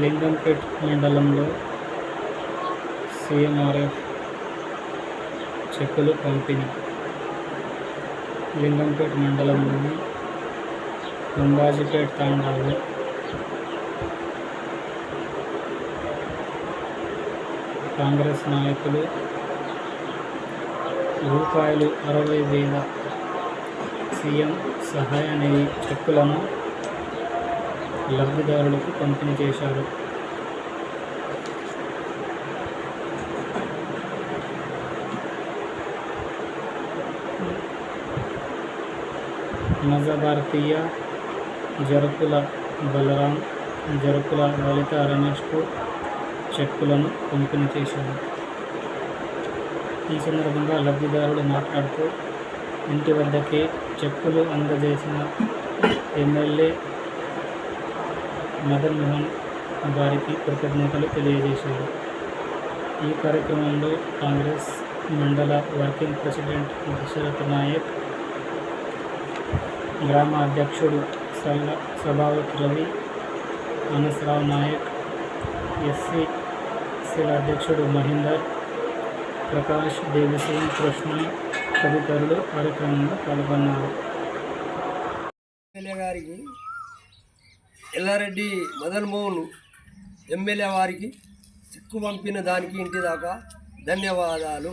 లింగంపేట్ మండలంలో సిఎంఆర్ఎఫ్ చెక్కులు పంపిణీ. లింగంపేట్ మండలంలోని అంబాజీపేట్ తాండాలో కాంగ్రెస్ నాయకులు రూపాయలు అరవై వేల సీఎం సహాయ నిధి చెక్కులను లబ్ధిదారులకు పంపిణీ చేశారు. నజ భారతీయ జరుపుల బలరాం జరుపుల లలిత రమేష్కు చెక్కులను పంపిణీ చేశారు. ఈ సందర్భంగా లబ్ధిదారుడు మాట్లాడుతూ ఇంటి వద్దకే చెక్కులు అందజేసిన ఎమ్మెల్యే మదన్ మోహన్ గారికి కృతజ్ఞతలు తెలియజేశారు. ఈ కార్యక్రమంలో కాంగ్రెస్ మండల వర్కింగ్ ప్రెసిడెంట్ దశరథ్ నాయక్ గ్రామ అధ్యక్షుడు సల్ల సభావత్ రవి అనసరావు నాయక్ ఎస్సీ సెల్ అధ్యక్షుడు మహేందర్ ప్రకాష్ దేవిసింగ్ కృష్ణ తదితరులు కార్యక్రమంలో పాల్గొన్నారు. గారికి ఎల్లారెడ్డి మదన్ మోహన్ ఎమ్మెల్యే వారికి చిక్కు పంపిన దానికి ఇంటిదాకా ధన్యవాదాలు.